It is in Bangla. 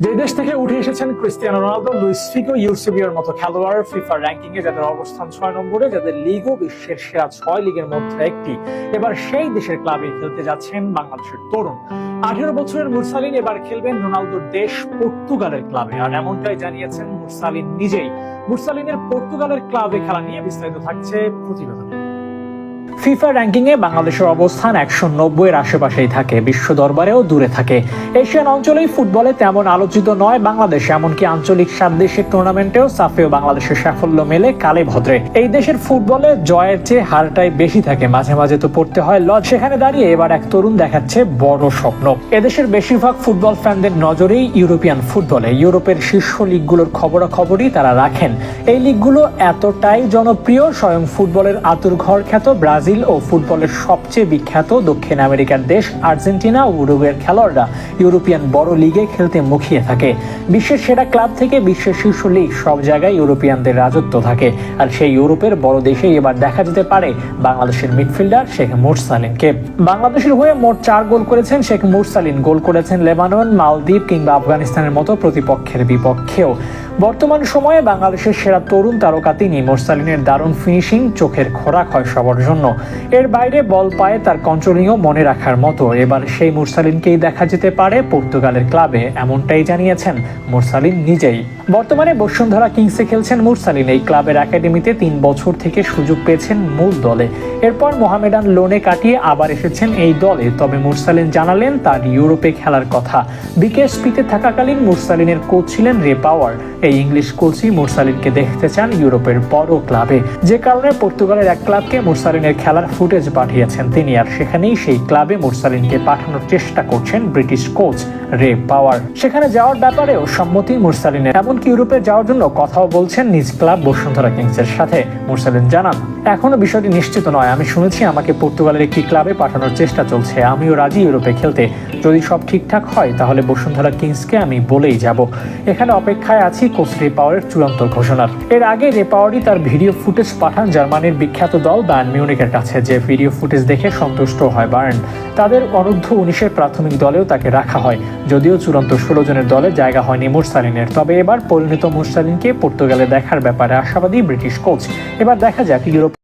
যে দেশ থেকে উঠে এসেছেন ক্রিস্টিয়ানো রোনালদো, লুইস ফিগো ইউসিবিওর মতো খেলোয়াড় ফিফা র্যাঙ্কিং এ যাদের অবস্থান ছয় নম্বরে, যাদের লিগও বিশ্বের সেরা ছয় লিগের মধ্যে একটি। এবার সেই দেশের ক্লাবে খেলতে যাচ্ছেন বাংলাদেশের তরুণ। আঠেরো বছরের মুরসালিন এবার খেলবেন রোনালদোর দেশ পর্তুগালের ক্লাবে। আর এমনটাই জানিয়েছেন মুরসালিন নিজেই। মুরসালিনের পর্তুগালের ক্লাবে খেলা নিয়ে বিস্তারিত থাকছে প্রতিবেদনে। ফিফা র্যাঙ্কিং এ বাংলাদেশের অবস্থান একশো নব্বই এর আশেপাশেই থাকে, বিশ্ব দরবারেও দূরে থাকে। এশিয়ান অঞ্চলেই ফুটবলে তেমন আলোচিত নয় বাংলাদেশ, এমনকি আঞ্চলিক সাত দেশের টুর্নামেন্টেও সাফেও বাংলাদেশের সাফল্য মেলে কালে ভদ্রে। এই দেশের ফুটবলে জয়ের চেয়ে হারটাই বেশি থাকে, মাঝে মাঝে তো পড়তে হয় লজ। সেখানে দাঁড়িয়ে এবার এক তরুণ দেখাচ্ছে বড় স্বপ্ন। এদেশের বেশিরভাগ ফুটবল ফ্যানদের নজরেই ইউরোপিয়ান ফুটবলে। ইউরোপের শীর্ষ লিগগুলোর খবরাখবরই তারা রাখেন। এই লিগগুলো এতটাই জনপ্রিয়, স্বয়ং ফুটবলের আতুর ঘর খ্যাত ব্রাজিল ও ফুটবলের সবচেয়ে বিখ্যাত দক্ষিণ আমেরিকার দেশ আর্জেন্টিনা ও উরুগুয়ের খেলোয়াড়রা ইউরোপিয়ান বড় লিগে খেলতে মুখিয়ে থাকে। বিশ্বের সেরা ক্লাব থেকে বিশ্বের শীর্ষ লিগ সব জায়গায় ইউরোপিয়ানদের রাজত্ব থাকে। আর সেই ইউরোপের বড় দেশেই এবার দেখা যেতে পারে বাংলাদেশের মিডফিল্ডার শেখ মুরসালিনকে। বাংলাদেশের হয়ে মোট চার গোল করেছেন শেখ মুরসালিন। গোল করেছেন লেবানন, মালদ্বীপ কিংবা আফগানিস্তানের মতো প্রতিপক্ষের বিপক্ষেও। বর্তমান সময়ে বাংলাদেশের সেরা তরুণ তারকা তিনি। মোরসালিনের দারুণ ফিনিশিং চোখের খোরাক হয় সবার জন্য। এর বাইরে বল পায়ে তার কন্ট্রোলিংও মনে রাখার মতো। এবার সেই মুরসালিনকেই দেখা যেতে পারে পর্তুগালের ক্লাবে এমনটাই জানিয়েছেন মুরসালিন নিজেই। বর্তমানে বসুন্ধরা কিংসে খেলছেন মুরসালিন। এই ক্লাবের একাডেমিতে তিন বছর থেকে সুযোগ পেয়েছেন মূল দলে। এরপর মোহামেডান লোনে কাটিয়ে আবার এসেছেন এই দলে। তবে মুরসালিন জানালেন, তার ইউরোপে খেলার কথা। বিকেএসপিতে থাকাকালীন মুরসালিনের কোচ ছিলেন রে পাওয়ার। এই ইংলিশ কোচই মুরসালিনকে দেখতে চান ইউরোপের বড় ক্লাবে। যে কারণে পর্তুগালের এক ক্লাবকে মুরসালিনের খেলার ফুটেজ পাঠিয়েছেন। তিনি আর সেখানেই সেই ক্লাবে মুরসালিনকে পাঠানোর চেষ্টা করছেন ব্রিটিশ কোচ রে পাওয়ার। সেখানে যাওয়ার ব্যাপারেও সম্মতি মুরসালিনের। এমনকি ইউরোপে যাওয়ার জন্য কথাও বলছেন নিজ ক্লাব বসুন্ধরা কিংসের সাথে। মুরসালিন জানান, এখনও বিষয়টি নিশ্চিত নয়। আমি শুনেছি আমাকে পর্তুগালের একটি ক্লাবে পাঠানোর চেষ্টা চলছে। আমিও রাজি ইউরোপে খেলতে। যদি সব ঠিকঠাক হয়, তাহলে বসুন্ধরা কিংসকে আমি বলেই যাব। এখানে অপেক্ষায় আছি কোচ রে পাওয়ারের চূড়ান্ত ঘোষণার। এর আগে রে পাওয়ারই তার ভিডিও ফুটেজ পাঠান জার্মানির বিখ্যাত দল বায়ার্ন মিউনিকের কাছে, যে ভিডিও ফুটেজ দেখে সন্তুষ্ট হয় বায়ার্ন। তাদের অনূর্ধ্ব উনিশের প্রাথমিক দলেও তাকে রাখা হয়। যদিও চূড়ান্ত ষোলো জনের দলে জায়গা হয়নি মুরসালিনের, তবে এবার পরিণত মুরসালিনকে পর্তুগালে দেখার ব্যাপারে আশাবাদী ব্রিটিশ কোচ। এবার দেখা যাক ইউরোপে